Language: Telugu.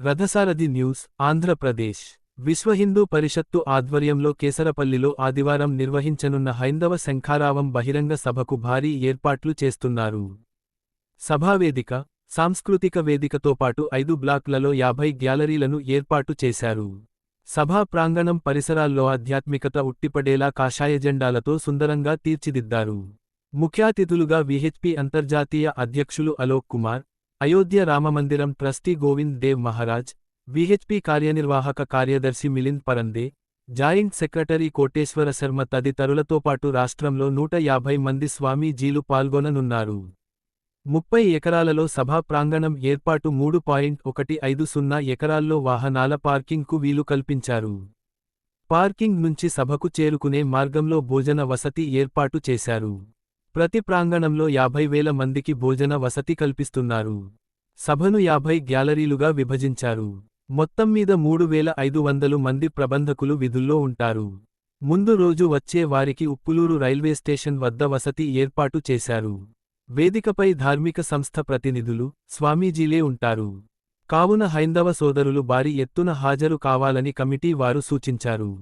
రథసారథి న్యూస్ ఆంధ్రప్రదేశ్ విశ్వ హిందూ పరిషత్తు ఆధ్వర్యంలో కేసరపల్లిలో ఆదివారం నిర్వహించనున్న హైందవ శంఖారావం బహిరంగ సభకు భారీ ఏర్పాట్లు చేస్తున్నారు. సభావేదిక సాంస్కృతిక వేదికతో పాటు ఐదు బ్లాక్లలో యాభై గ్యాలరీలను ఏర్పాటు చేశారు. సభా ప్రాంగణం పరిసరాల్లో ఆధ్యాత్మికత ఉట్టిపడేలా కాషాయ జెండాలతో సుందరంగా తీర్చిదిద్దారు. ముఖ్యాతిథులుగా విహెచ్పి అంతర్జాతీయ అధ్యక్షులు అలోక్ కుమార్ అయోధ్య రామమందిరం ట్రస్టీ గోవింద్ దేవ్ మహారాజ్ విహెచ్పి కార్యనిర్వాహక కార్యదర్శి మిలింద్ పరందే జాయింట్ సెక్రటరీ కోటేశ్వర శర్మ తదితరులతో పాటు రాష్ట్రంలో నూట యాభై మంది స్వామీజీలు పాల్గొననున్నారు. ముప్పై ఎకరాలలో సభా ప్రాంగణం ఏర్పాటు మూడు పాయింట్ ఒకటి ఐదు సున్నా ఎకరాల్లో వాహనాల పార్కింగ్కు వీలు కల్పించారు. పార్కింగ్ నుంచి సభకు చేరుకునే మార్గంలో భోజన వసతి ఏర్పాటు చేశారు. ప్రతి ప్రాంగణంలో యాభై వేల మందికి భోజన వసతి కల్పిస్తున్నారు. సభను యాభై గ్యాలరీలుగా విభజించారు. మొత్తం మీద మూడు వేల ఐదు వందలు మంది ప్రబంధకులు విధుల్లో ఉంటారు. ముందు రోజు వచ్చే వారికి ఉప్పులూరు రైల్వే స్టేషన్ వద్ద వసతి ఏర్పాటు చేశారు. వేదికపై ధార్మిక సంస్థ ప్రతినిధులు స్వామీజీలే ఉంటారు. కావున హైందవ సోదరులు భారీ ఎత్తున హాజరు కావాలని కమిటీ వారు సూచించారు.